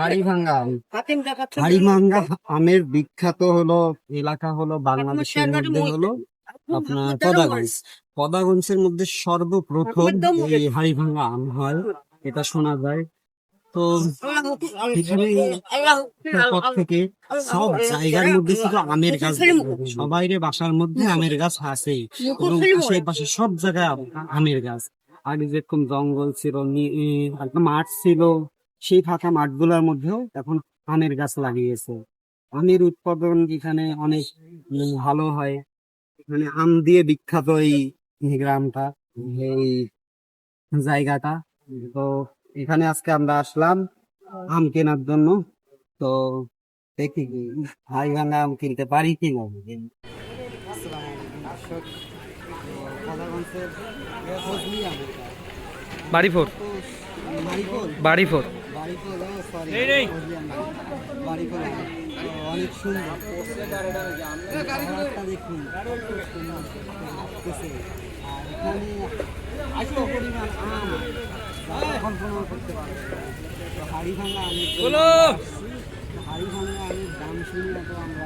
হাড়িভাঙ্গা হাড়িভাঙ্গা আমের বিখ্যাত হলো এলাকা হলো বাংলাদেশের মধ্যে হলো আপনার পদাগঞ্জ। পদাগঞ্জের মধ্যে সর্বপ্রথম এই হাড়িভাঙ্গা আম হয় এটা শোনা যায়। তো এখানে পর থেকে সব জায়গার মধ্যে শুধু আমের গাছ সবাই বাসার মধ্যে আমের গাছ আছেই। এবং আশেপাশে সব জায়গায় আমের গাছ। আগে যেরকম জঙ্গল ছিল মাঠ ছিল, সেই ফাঁকা মাঠগুলোর মধ্যেও এখন আমের গাছ লাগিয়েছে। আমের উৎপাদন এখানে অনেক ভালো হয় মানে আম দিয়ে বিখ্যাত এই গ্রামটা, এই জায়গাটা। তো এখানে আজকে আমরা আসলাম আম কেনার জন্য। তো দেখি হাই ভাঙা আম কিনতে পারি কি না বাড়ি ফোর বাড়ি ফোর অনেক সুন্দর। কালারটা দেখুন। লাগতেছে। আর এখানে এত পরিমাণ আম। যা কল্পনা করতে পারবে। হাড়ি ভাঙা আমের হাড়ি ভাঙা আমের দাম শুনে তো আমরা